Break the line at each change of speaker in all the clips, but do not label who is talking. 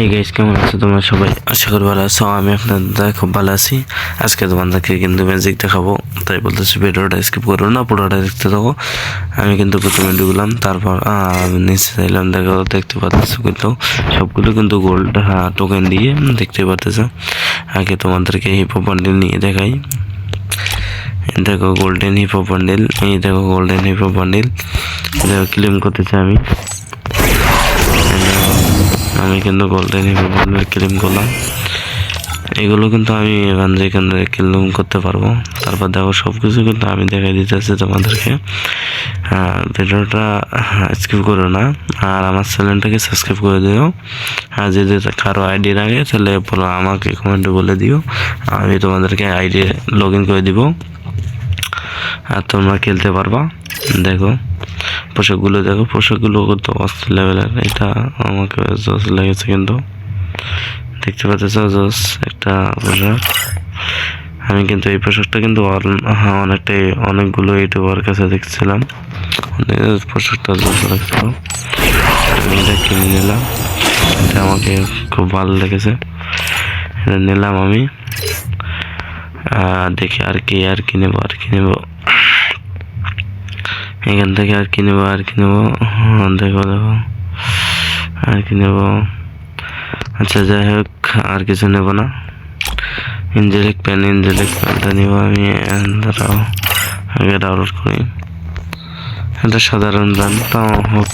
এই গাইস কেমন আছো তোমরা সবাই? আশা করি ভালো আছো, আমি আপনাদের খুব ভালো আছি। আজকে তোমাদেরকে কিন্তু ম্যাজিক দেখাবো, তাই বলতেছি ভিডিওটা স্কিপ করো না, পুরোটা দেখতে থাকো। আমি কিন্তু প্রথমে ঢুকলাম, তারপর আমি নিচে চাইলাম, দেখো, দেখতে পাচ্ছ কিন্তু, সবগুলো কিন্তু গোল্ড হ্যাঁ টোকেন দিয়ে দেখতে পাচ্ছ আগে তোমাদেরকে হিপো বান্ডিল নিয়ে দেখাই। দেখো গোল্ডেন হিপো বান্ডিল এই দেখো গোল্ডেন হিপো বান্ডিল দেখো ক্লেম করতেছি আমি। আমি কিন্তু গোল্ডেন হিপো বান্ডিল ক্লেম করলাম এগুলো কিন্তু আমি এখান থেকে ক্লেম করতে পারব। তারপর দেখো সব কিছু কিন্তু আমি দেখাই দিতেছি তোমাদেরকে। হ্যাঁ ভিডিওটা স্কিপ করো না। আর আমার চ্যানেলটাকে সাবস্ক্রাইব করে দিও। আর যদি কারও আইডি লাগে, তাহলে বলো আমাকে কমেন্টে বলে দিও। আমি তোমাদেরকে আইডি লগ ইন করে দিব। আর তোমরা খেলতে পারবা। দেখো। পোশাকগুলো দেখো পোশাকগুলো কত অস্থির লেভেলের এটা আমাকে জস লেগেছে কিন্তু। দেখতে পাচ্ছ জস একটা পোশাক। আমি কিন্তু এই পোশাকটা কিন্তু হ্যাঁ, অনেকটাই অনেকগুলো ইউটিউবার কাছে দেখছিলাম। পোশাকটা লাগছিল আমি এটা কিনে নিলাম। এটা আমাকে খুব ভালো লেগেছে। এটা নিলাম আমি। দেখি আর কি আর কি নেব আর কি নেব। এখান থেকে আর কি নেব আর কি নেব? হ্যাঁ, দেখো দেখো। আর কি নেব? আচ্ছা যাই হোক আর কিছু নেব না। ইঞ্জেলিক প্যান ইঞ্জেলিক প্যানটা নেব আমি দাঁড়াও আগে ডাউনলোড করি। এটা সাধারণ ব্যান তাও হোক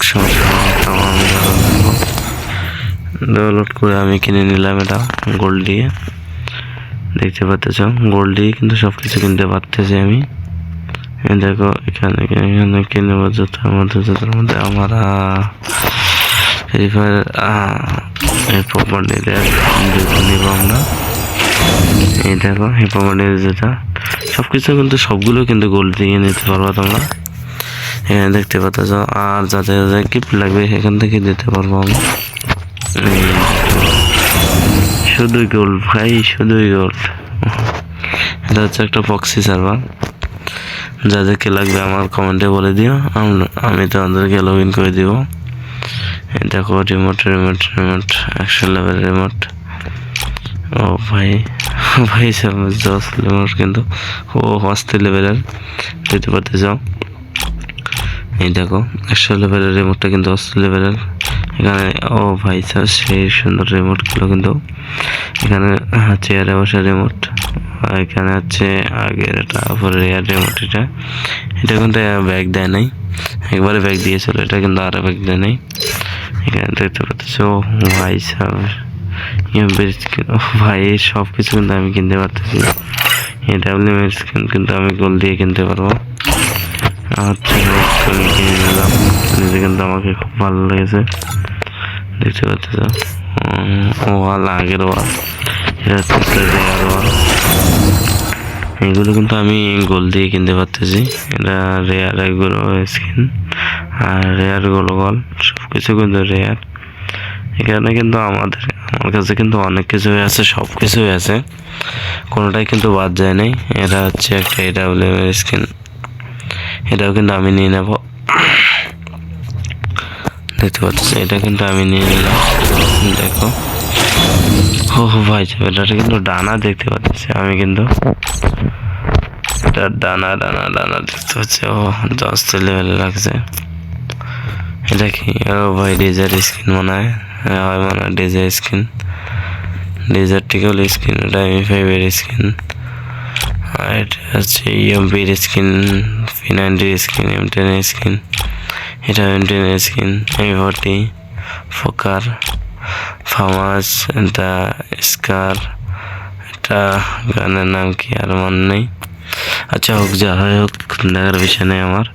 ডাউনলোড করে আমি কিনে নিলাম এটা গোল্ড দিয়ে। দেখতে পাচ্ছ গোল্ড দিয়ে কিন্তু সব কিছু কিনতে পারতেছি আমি। দেখো, এখানে এখানে কিনে জুতার মধ্যে জুতার মধ্যে আমার নিব আমরা। এই দেখো প্রপার্টির জুতা। সব কিছু কিন্তু, সবগুলো কিন্তু গোল্ড দিয়ে নিতে পারব তোমরা। এখানে দেখতে পাচ্ছ, আর যাতে যাতে গিফট লাগবে সেখান থেকে দিতে পারব আমরা। শুধুই গোল্ড ভাই, শুধুই গোল্ড এটা হচ্ছে একটা বক্সি সার্ভার যাদেরকে লাগবে আমার কমেন্টে বলে দিও। আম- তোমাদেরকে লগ ইন করে দিব। দেখো রিমোট রিমোট রিমোট একশো লেভেল রিমোট ও ভাই ভাই দশ রিমোট কিন্তু। ও অস্থির লেভেলের দিতে পারতে যাও এই দেখো একশো লেভেলের রিমোটটা কিন্তু অস্থির লেভেলের এখানে, ও ভাই স্যার সেই সুন্দর রিমোটগুলো কিন্তু এখানে চেয়ারে বসে রিমোট আর এখানে হচ্ছে আগের এটা রেয়ার রিমোট এটা। এটা কিন্তু ব্যাগ দেয় নাই। একবারে ব্যাগ দিয়েছিল, এটা কিন্তু আরও ব্যাগ দেয় নাই। এখানে দেখতে পাচ্ছ, ও ভাই ও ভাই সব কিছু কিন্তু আমি কিনতে পারতেছি এই ডাব্লিউ স্কিন কিন্তু আমি গোল দিয়ে কিনতে পারব। আমি কিনে নিলাম নিজে কিন্তু আমাকে খুব ভালো লেগেছে। দেখতে পাচ্ছ? ওয়াল আগের ওয়াল এটা রেয়ার ওয়াল এগুলো কিন্তু আমি গোল দিয়ে কিনতে পারতেছি। এটা রেয়ার এগুলো স্কিন আর রেয়ারগুলো গল সব কিছু কিন্তু রেয়ার এখানে কিন্তু আমাদের, আমার কাছে কিন্তু অনেক কিছুই আছে সব কিছুই আছে। কোনোটাই কিন্তু বাদ যায় নাই। এটা হচ্ছে একটা এডাব্লিউ স্কিন এটাও কিন্তু আমি নিয়ে নেব। দেখতে পাচ্ছি এটা কিন্তু আমি নিয়ে নিলাম। দেখো। ও ভাই, এটা কিন্তু ডানা দেখতে পাচ্ছি আমি কিন্তু। এটা ডানা ডানা ডানা দেখতে পাচ্ছি। ও দশ লেভেলে লাগছে। এটা কি? ও, ভাই ডিজার স্কিন মনে হয়। হ্যাঁ হয় মনে হয় ডিজার স্কিন। ডিজার টিকল স্কিন এটা এম ফাইভের স্কিন আর এটা হচ্ছে ইএমপির স্কিন পি স্কিন এম টেনের স্কিন এটা এম টেনের স্কিন এম ফোরটি ফোকার ফামাস এটা স্কার এটা গানের নাম কি আর মনে নেই। আচ্ছা হোক, যা হয় হোক, দেখার বিষয় নেই আমার।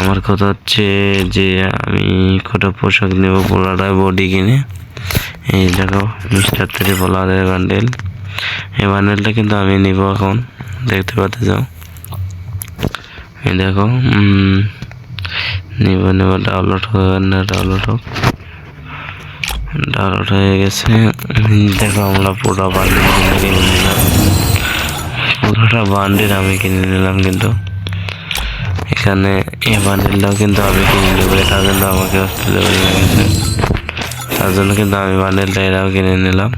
আমার কথা হচ্ছে যে আমি কটা পোশাক নেব পোলাটা বডি কিনে। এই দেখো মিস্টার থ্রি বলারের বান্ডেল এই বান্ডেলটা কিন্তু আমি নিব এখন, দেখতে পাতে যাও দেখো নিব, নেব ডাউনলোড হবে না ডাউনলোড হোক। ডাউনলোড হয়ে গেছে। দেখো আমরা পুরো বান্ডেল কিনে নিলাম। পুরোটা বান্ডেল আমি কিনে নিলাম কিন্তু। এখানে এই বান্ডেলটাও কিন্তু আমি কিনে নেব, এটা কিন্তু আমাকে হসপিটালে লেগেছে তার জন্য কিন্তু আমি বান্ডেলটা এরাও কিনে নিলাম।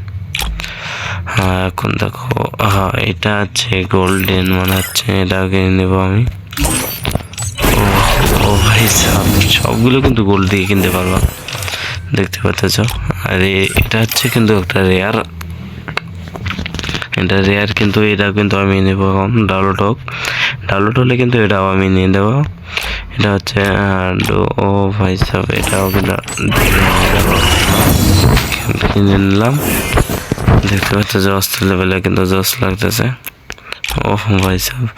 হ্যাঁ এখন দেখো হ্যাঁ এটা আছে গোল্ডেন মনে হচ্ছে, এটাও কিনে নেব আমি। ও ভাই সব সবগুলো কিন্তু গোল্ড দিয়ে কিনতে পারব। দেখতে পাচ্ছ? আর এটা হচ্ছে কিন্তু একটা রেয়ার এটা রেয়ার কিন্তু এটা কিন্তু আমি নেব এখন ডাউনলোড হোক। ডাউনলোড হলে কিন্তু এটাও আমি নিয়ে দেবো এটা হচ্ছে ও ভাই সাহেব, এটাও কিন্তু কিনে নিলাম। দেখতে পাচ্ছ অস্ত্র লেভেলে কিন্তু জস লাগতেছে। ও ভাই সাহেব।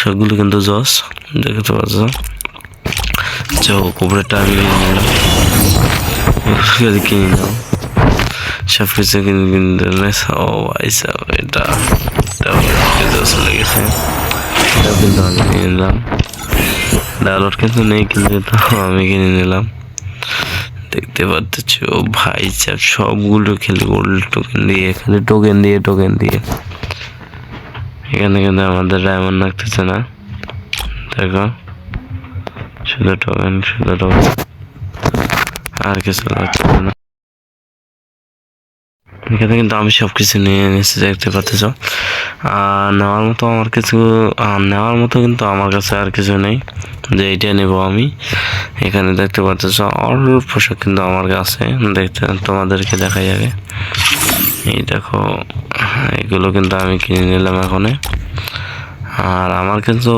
সবগুলো কিন্তু জস, দেখতে পাচ্ছ। চো কুবড়েটা আমি কিনে নিলাম। কিনে নাও সব কিছু কিনে কিনতে ও ভাই এটা কিন্তু আমি কিনে নিলাম। ডাউনলোড কিন্তু নেই, কিন্তু আমি কিনে নিলাম। দেখতে পাচ্ছ ভাই সবগুলো খেলে গোল্ড টোকেন দিয়ে, খালি টোকেন দিয়ে টোকেন দিয়ে। এখানে কিন্তু আমাদের ডায়মন্ড লাগতেছে না। দেখো। শুধু টোকেন শুধু টোকেন আর কিছু লাগছে না। এখানে কিন্তু আমি সব কিছু নিয়ে নিয়েছি দেখতে পাচ্ছ। আর নেওয়ার মতো আমার কিছু নেওয়ার মতো কিন্তু আমার কাছে আর কিছু নেই। যে এইটা নেব আমি। এখানে দেখতে পাচ্ছ অল্প পোশাক কিন্তু আমার কাছে। দেখতে তোমাদেরকে দেখাই আগে। এই দেখো এগুলো কিন্তু আমি কিনে নিলাম এখনে আর আমার কিন্তু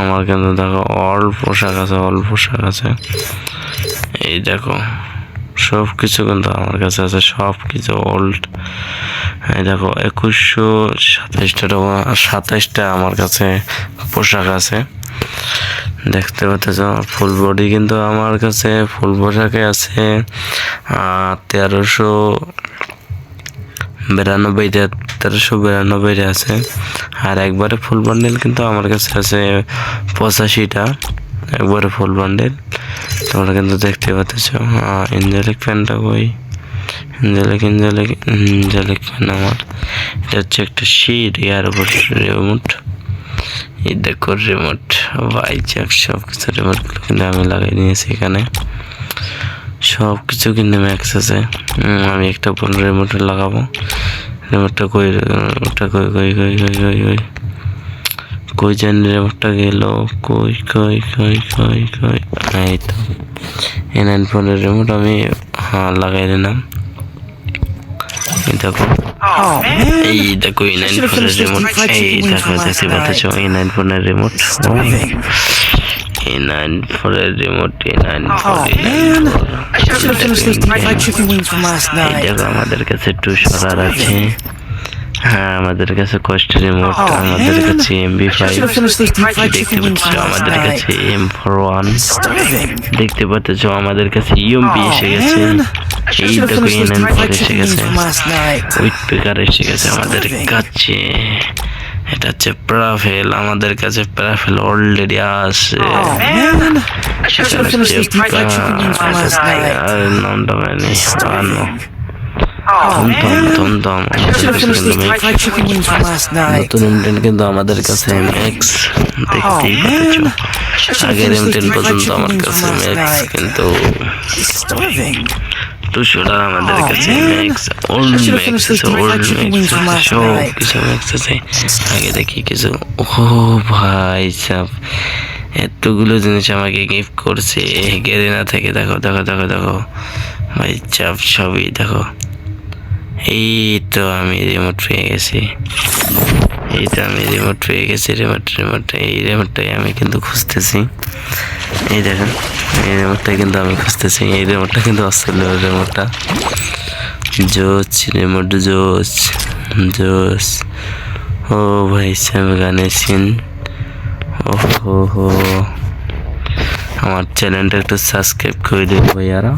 আমার কিন্তু দেখো অল্প পোশাক আছে অল্প পোশাক আছে। এই দেখো সব কিছু কিন্তু আমার কাছে আছে সব কিছু ওল্ড এই দেখো, একুশশো সাতাইশটা টাকা সাতাইশটা আমার কাছে পোশাক আছে। দেখতে পাচ্ছ ফুল বডি কিন্তু আমার কাছে ফুল পোশাকে আছে। তেরোশো বিরানব্বইটা তেরোশো বিরানব্বইটা আছে। আর একবারে ফুল বান্ডেল কিন্তু আমার কাছে আছে পঁচাশিটা। একবারে ফুল বান্ডেল তোমরা কিন্তু দেখতে পাচ্ছ এঞ্জেলিক ফ্যানটা কই? এঞ্জেলিক এঞ্জেলিক এঞ্জেলিক ফ্যান আমার। এটা হচ্ছে একটা শিট ইয়ার উপর রিমোট এই দেখো রিমোট ভাই সব কিছু রিমোটগুলো কিন্তু আমি লাগাই নিয়েছি এখানে। সব কিছু কিন্তু ম্যাক্স আছে আমি একটা পনেরো রিমোটে লাগাবো। রিমোটটা কই রিমোটটা কই কই কই কই কই কই? কই জানি রিমোটটা গেল? কই কই কই কই কই? এই তো। এই নাইন ফোনের রিমোট আমি হ্যাঁ লাগাই দিলাম। দেখো। এই দেখো নাইন ফোনের রিমোট এই দেখো দেখতে পাচ্ছ? নাইন ফোনের রিমোট
Starving.
এই নাইন ফোনের রিমোট এই নাইন ফোর
Oh
এই nine
man! I should have finished those deep fried chicken wings from last night.
দেখো আমাদের কাছে টু সরার আছে। হ্যাঁ আমাদের কাছে কষ্ট রিমোট
Oh,
আমাদের কাছে এমবি ফাইভ দেখতে পাচ্ছ আমাদের কাছে এম ফোর ওয়ান দেখতে পাচ্ছ আমাদের কাছে ইউএমপি
Oh
এসে গেছে। এই দেখো
deep
ফোর এসে গেছে. উইথ পেকার এসে গেছে আমাদের কাছে। এটা হচ্ছে প্রাফেল আমাদের কাছে প্রাফেল অলরেডি আছে
Oh
নামটা মানে আনো
Oh.
নতুন এমটেন কিন্তু আমাদের কাছে ম্যাক্স দেখতেই
Oh,
আগের এমটেন পর্যন্ত আমার কাছে
night.
কিন্তু
Starving.
দুশোটা আমাদের
Oh,
কাছে. ম্যাক্স ওল্ড ম্যাক্স আছে ওল্ড ম্যাক্স আছে সব কিছু ম্যাক্স আছে আগে দেখি কিছু। ও ভাই সাব এতগুলো জিনিস আমাকে গিফট করছে। গেরিনা থেকে দেখো দেখো দেখো দেখো। ভাই চাপ সবই দেখো। এই তো আমি রিমোট পেয়ে গেছি। এই তো আমি রিমোট পেয়ে গেছি রিমোট রিমোট এই রিমোটটাই আমি কিন্তু খুঁজতেছি। এই দেখেন, এই রিমোটটাই কিন্তু আমি খুঁজতেছি। এই রিমোটটা কিন্তু অস্ট্রেল রিমোটটা জোচ রিমোট জোচ জোচ ও ভাই সাহেব গানের সিন। ও হো। হো আমার চ্যানেলটা একটু সাবস্ক্রাইব করে দেবো ভাইয়ারা।